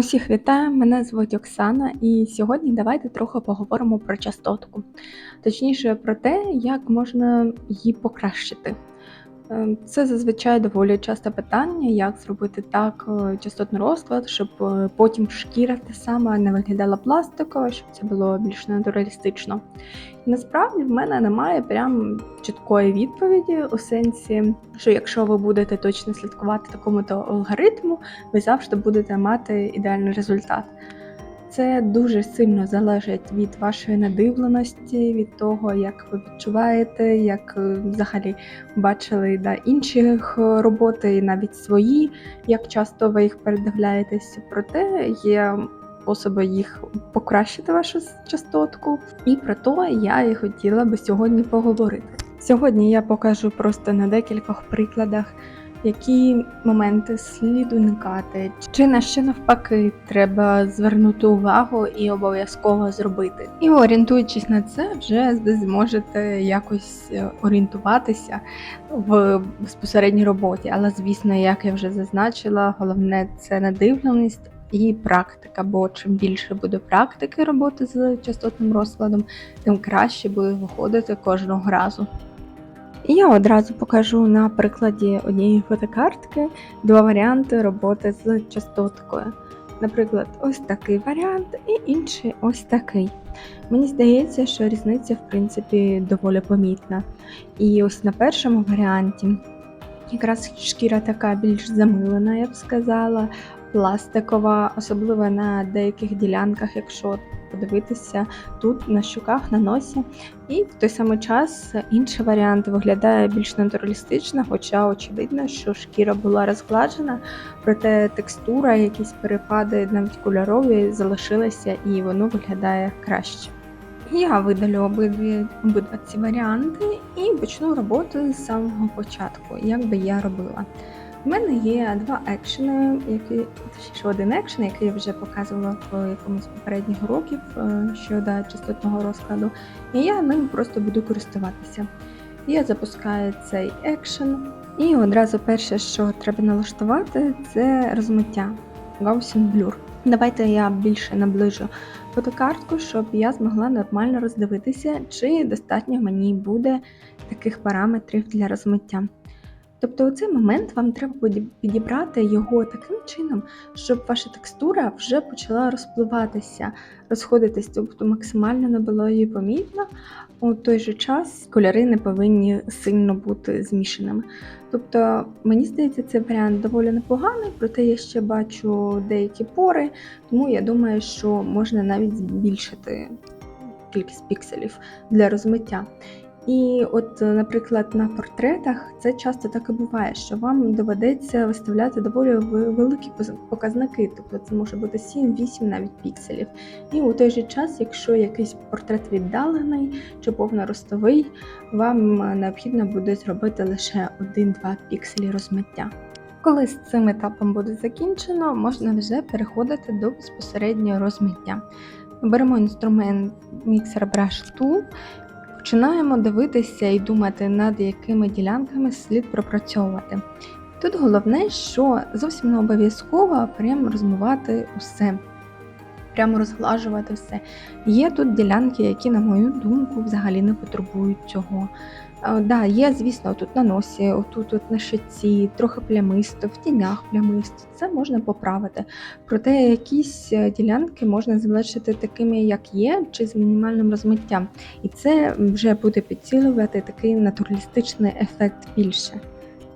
Усіх вітаю, мене звуть Оксана, і сьогодні давайте трохи поговоримо про частотку, точніше про те, як можна її покращити. Е, Це зазвичай доволі часте питання, як зробити так е, частотний розклад, щоб е, потім шкіра те саме не виглядала пластиково, щоб це було більш натуралістично. І насправді в мене немає прям чіткої відповіді у сенсі, що якщо ви будете точно слідкувати такому-то алгоритму, ви завжди будете мати ідеальний результат. Це дуже сильно залежить від вашої надивленості, від того, як ви відчуваєте, як е, взагалі бачили да, інших е, роботи, і навіть свої, як часто ви їх передивляєтесь. Проте є способи їх покращити вашу частотку, і про то я і хотіла би сьогодні поговорити. Сьогодні я покажу просто на декількох прикладах які моменти слід уникати, чи на що навпаки треба звернути увагу і обов'язково зробити. І орієнтуючись на це, вже зможете якось е, орієнтуватися в безпосередній роботі. Але звісно, як я вже зазначила, головне це надивленість. І практика, бо чим більше буде практики роботи з частотним розкладом, тим краще буде виходити кожного разу. І я одразу покажу на прикладі однієї фотокартки два варіанти роботи з частоткою. Наприклад, ось такий варіант і інший ось такий. Мені здається, що різниця, в принципі, доволі помітна. І ось на першому варіанті якраз шкіра така більш замилена, я б сказала, пластикова, особливо на деяких ділянках, якщо подивитися тут на щуках, на носі. І в той самий час інший варіант виглядає більш натуралістично, хоча очевидно, що шкіра була розгладжена, проте текстура, якісь перепади, навіть кольорові, залишилися і воно виглядає краще. Я видалю обидві обидва ці варіанти і почну роботу з самого початку, як би я робила. У мене є два екшени, які точніше один екшен, який я вже показувала в якомусь попередніх уроків е, щодо частотного розкладу, і я ним просто буду користуватися. Я запускаю цей екшен, і одразу перше, що треба налаштувати, це розмиття Gaussian Blur. Давайте я більше наближу фотокартку, щоб я змогла нормально роздивитися, чи достатньо мені буде таких параметрів для розмиття. Тобто у цей момент вам треба підібрати його таким чином, щоб ваша текстура вже почала розпливатися, розходитись, тобто максимально не було її помітно. У той же час кольори не повинні сильно бути змішаними. Тобто, мені здається, цей варіант доволі непоганий, проте я ще бачу деякі пори, тому я думаю, що можна навіть збільшити кількість пікселів для розмиття. І от, е, наприклад, на портретах це часто так і буває, що вам доведеться виставляти доволі великі показники, тобто це може бути 7-8 навіть пікселів. І у той же час, якщо якийсь портрет віддалений чи повноростовий, вам е, необхідно буде зробити лише 1-2 пікселі розмиття. Коли з цим етапом буде закінчено, можна вже переходити до безпосереднього розмиття. Беремо інструмент Mixer Brush Tool Починаємо дивитися і думати, над якими ділянками слід пропрацьовувати. Тут головне, що зовсім не обов'язково прямо розмивати усе, прямо розглажувати все. Є тут ділянки, які, на мою думку, взагалі не потребують цього. Е, Да, є, звісно, тут на носі, отут от на щоці, трохи плямисто, в тінях плямисто. Це можна поправити. Проте якісь е, ділянки можна залишити такими, як є, чи з мінімальним розмиттям. І це вже буде підсилювати такий натуралістичний ефект більше.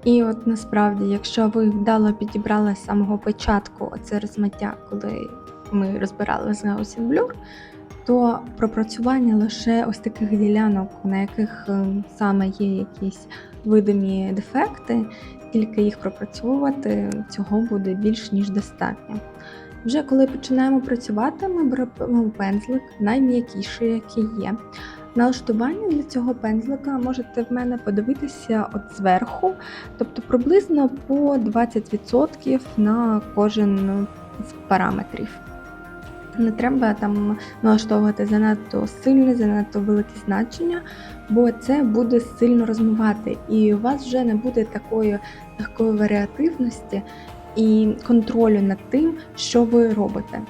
І от насправді, якщо ви вдало підібрали з самого початку оце розмиття, коли ми розбирали з Blur, то пропрацювання лише ось таких ділянок, на яких е, саме є якісь видимі дефекти, тільки їх пропрацьовувати цього буде більш ніж достатньо. Вже коли починаємо працювати, ми беремо пензлик найм'якіший, який є. Налаштування для цього пензлика можете в мене подивитися от зверху, тобто приблизно по 20% на кожен з параметрів. Не треба там налаштовувати занадто сильне, занадто велике значення, бо це буде сильно розмивати, і у вас вже не буде такої легкої варіативності, і контролю над тим, що ви робите.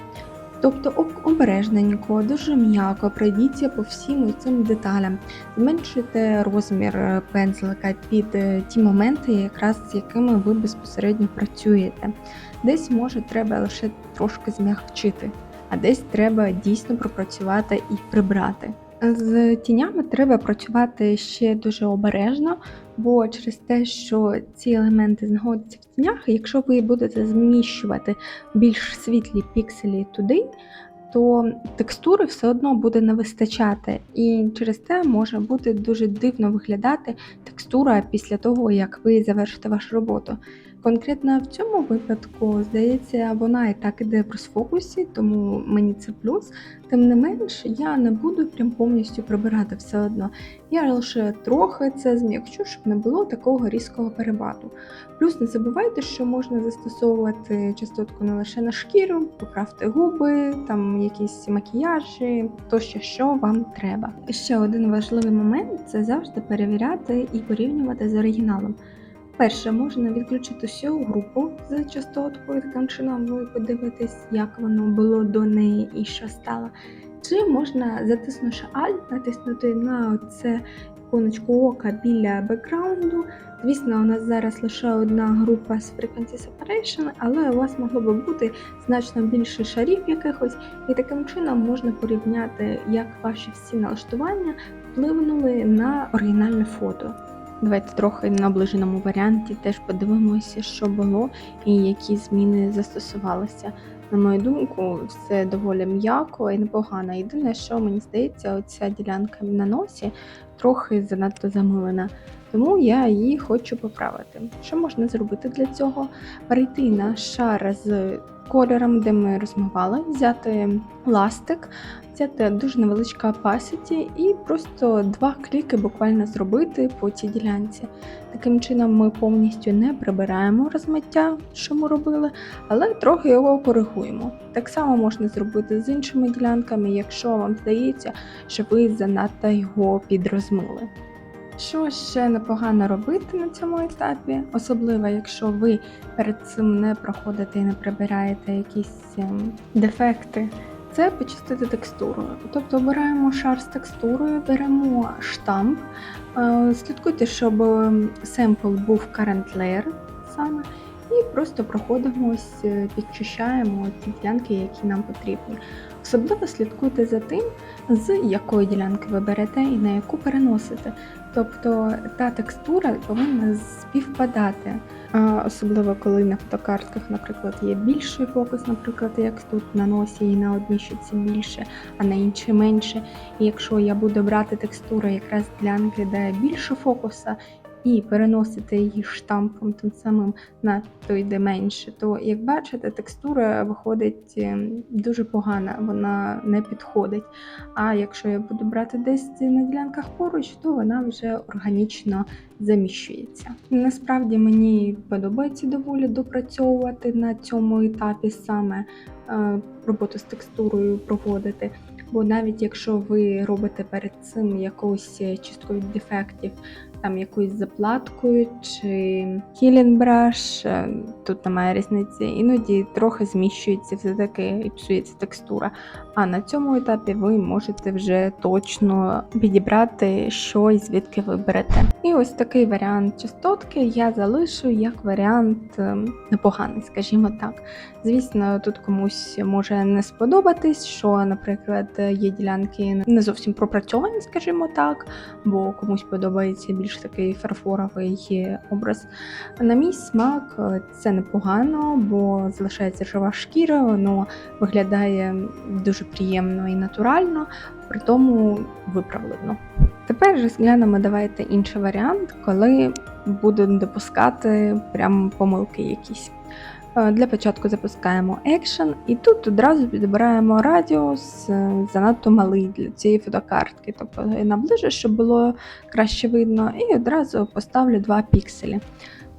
Тобто обережненько, дуже м'яко пройдіться по всім цим деталям, зменшуйте розмір пензлика під е, ті моменти, якраз з якими ви безпосередньо працюєте. Десь може треба лише трошки змягчити, а десь треба дійсно пропрацювати і прибрати. З тінями треба працювати ще дуже обережно, бо через те, що ці елементи знаходяться в тінях, якщо ви будете зміщувати більш світлі пікселі туди, то текстури все одно буде не вистачати, і через те може бути дуже дивно виглядати текстура після того, як ви завершите вашу роботу. Конкретно в цьому випадку, здається, вона і так іде в розфокусі, тому мені це плюс. Тим не менш, я не буду прям повністю прибирати все одно. Я лише трохи це зм'якчу, щоб не було такого різкого перепаду. Плюс не забувайте, що можна застосовувати частотку не лише на шкіру, поправте губи, там якісь макіяжі, тощо, що вам треба. Ще один важливий момент це завжди перевіряти і порівнювати з оригіналом. Перше, можна відключити всю групу з частоткою, таким чином ви подивитесь, як воно було до неї і що стало. Чи можна, затиснувши Alt, натиснути на це іконочку ока біля бекграунду. Звісно, у нас зараз лише одна група з Frequency Separation, але у вас могло би бути значно більше шарів якихось, і таким чином можна порівняти, як ваші всі налаштування впливнули на оригінальне фото. Давайте трохи на наближеному варіанті теж подивимося, що було і які зміни застосувалися. На мою думку, все доволі м'яко і непогано. Єдине, що мені здається, оця ділянка на носі трохи занадто замилена. Тому я її хочу поправити. Що можна зробити для цього? Перейти на шар з кольором, де ми розмивали, взяти ластик, взяти дуже невеличка opacity і просто два кліки буквально зробити по цій ділянці. Таким чином ми повністю не прибираємо розмиття, що ми робили, але трохи його коригуємо. Так само можна зробити з іншими ділянками, якщо вам здається, що ви занадто його підрозмили. Що ще непогано робити на цьому етапі, особливо якщо ви перед цим не проходите і не прибираєте якісь ем, дефекти, це почистити текстуру. Тобто обираємо шар з текстурою, беремо штамп, е, слідкуйте, щоб ем, семпл був current layer саме, і просто проходимось, е, підчищаємо ті ділянки, які нам потрібні. Особливо слідкуйте за тим, з якої ділянки ви берете і на яку переносите. Тобто та текстура повинна співпадати. Особливо коли на фотокартках, наприклад, є більший фокус, наприклад, як тут на носі і на одній щоці більше, а на іншій менше. І якщо я буду брати текстуру якраз ділянки, де більше фокуса, і переносити її штампом тим самим на той, де менше, то як бачите, текстура виходить ем, дуже погана, вона не підходить. А якщо я буду брати десь на ділянках поруч, то вона вже органічно заміщується. Насправді мені подобається доволі допрацьовувати на цьому етапі саме е, роботу з текстурою проводити. Бо навіть якщо ви робите перед цим якусь чистку від дефектів, там якоюсь заплаткою чи Brush, е, тут немає різниці, іноді трохи зміщується все таки і псується текстура. А на цьому етапі ви можете вже точно підібрати щось, звідки ви берете. І ось такий варіант частотки я залишу як варіант е, непоганий, скажімо так. Звісно, тут комусь може не сподобатись, що, наприклад, є ділянки не зовсім пропрацьовані, скажімо так, бо комусь подобається більш такий фарфоровий образ. На мій смак е, це непогано, бо залишається жива шкіра, воно виглядає дуже приємно і натурально, при тому виправлено. Тепер розглянемо давайте інший варіант, коли будемо допускати прям помилки якісь. Е, Для початку запускаємо Action, і тут одразу підбираємо радіус е, занадто малий для цієї фотокартки. Тобто наближу, щоб було краще видно, і одразу поставлю 2 пікселі.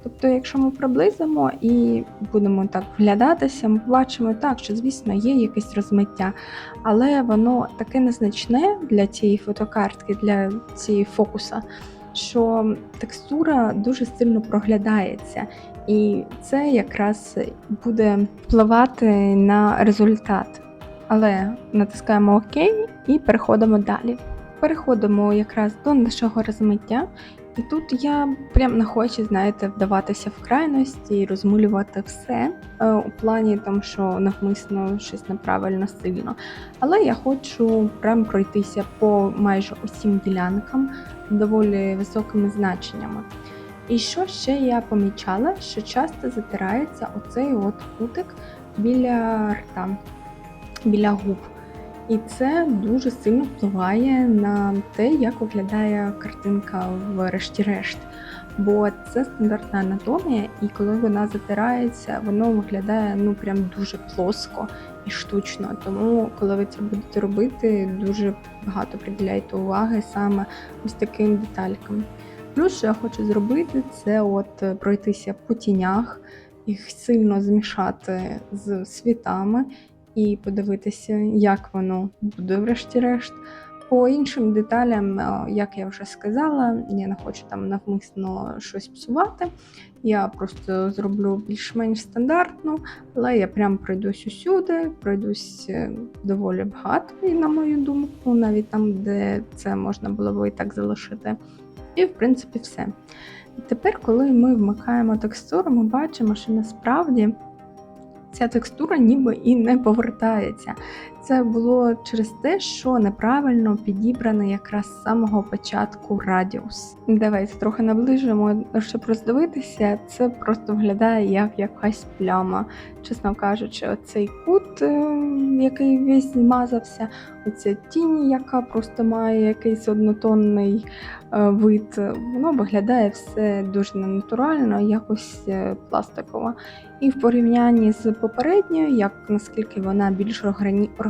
Тобто, якщо ми приблизимо і будемо так вглядатися, ми побачимо так, що, звісно, є якесь розмиття, але воно таке незначне для цієї фотокартки, для цієї фокуса, що текстура дуже сильно проглядається, і це якраз буде впливати на результат. Але натискаємо ОК і переходимо далі. Переходимо якраз до нашого розмиття, і тут я прям не хочу, знаєте, вдаватися в крайності і розмилювати все е, у плані там, що навмисно щось неправильно сильно. Але я хочу прям пройтися по майже усім ділянкам доволі високими значеннями. І що ще я помічала, що часто затирається оцей от кутик біля рта, біля губ. І це дуже сильно впливає на те, як виглядає картинка врешті-решт. Бо це стандартна анатомія, і коли вона затирається, воно виглядає ну прям дуже плоско і штучно. Тому, коли ви це будете робити, дуже багато приділяйте уваги саме ось таким деталькам. Плюс, що я хочу зробити, це от пройтися по тінях, їх сильно змішати з світами і подивитися, як воно буде, врешті-решт. По іншим деталям, е, як я вже сказала, я не хочу там навмисно щось псувати. Я просто зроблю більш-менш стандартну, але я прям пройдусь усюди, пройдусь е, доволі багато, і на мою думку, навіть там, де це можна було б і так залишити. І, в принципі, все. І тепер, коли ми вмикаємо текстуру, ми бачимо, що насправді ця текстура ніби і не повертається. Це було через те, що неправильно підібраний якраз з самого початку радіус. Давайте трохи наближимо, щоб роздивитися, це просто виглядає як якась пляма. Чесно кажучи, оцей кут, е, який весь змазався, оця тінь, яка просто має якийсь однотонний е, вид, воно виглядає все дуже ненатурально, якось е, пластиково. І в порівнянні з попередньою, як наскільки вона більш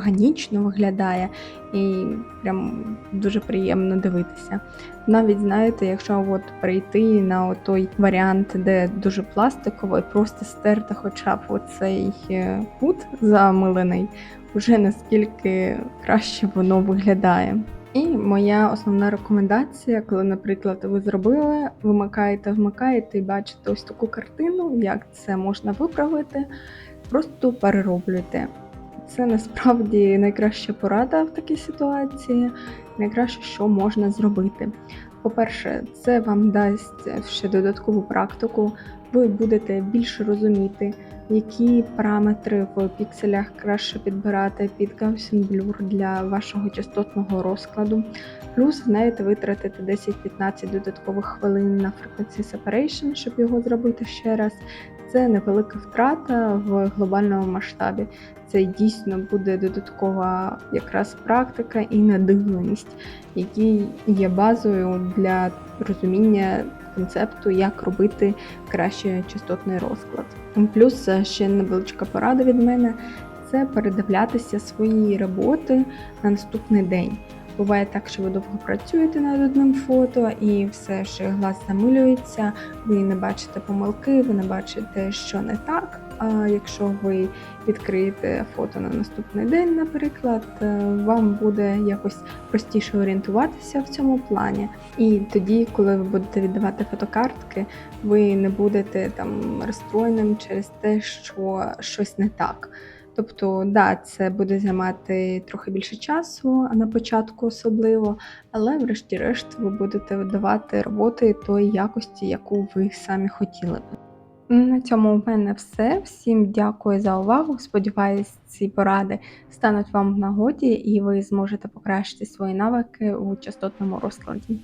органічно виглядає, і прям дуже приємно дивитися. Навіть знаєте, якщо от перейти на той варіант, де дуже пластиково, і просто стерти хоча б оцей е, кут замилений, вже наскільки краще воно виглядає. І моя основна рекомендація, коли, наприклад, ви зробили, вимикаєте, вмикаєте і бачите ось таку картину, як це можна виправити, просто перероблюйте. Це насправді найкраща порада в такій ситуації, найкраще, що можна зробити. По-перше, це вам дасть ще додаткову практику, ви будете більше розуміти, які параметри в пікселях краще підбирати під Gaussian Blur для вашого частотного розкладу. Плюс знаєте, витратити 10-15 додаткових хвилин на Frequency Separation, щоб його зробити ще раз. Це невелика втрата в глобальному масштабі. Це дійсно буде додаткова якраз практика і надивленість, які є базою для розуміння концепту, як робити краще частотний розклад. Плюс ще невеличка порада від мене це передивлятися свої роботи на наступний день. Буває так, що ви довго працюєте над одним фото, і все ще глаз замилюється, ви не бачите помилки, ви не бачите, що не так. А якщо ви відкриєте фото на наступний день, наприклад, е, вам буде якось простіше орієнтуватися в цьому плані. І тоді, коли ви будете віддавати фотокартки, ви не будете там розстроєним через те, що щось не так. Тобто, да, це буде займати трохи більше часу, а на початку особливо, але, врешті-решт, ви будете видавати роботи тої якості, яку ви самі хотіли б. На цьому в мене все. Всім дякую за увагу. Сподіваюсь, ці поради стануть вам в нагоді, і ви зможете покращити свої навики у частотному розкладі.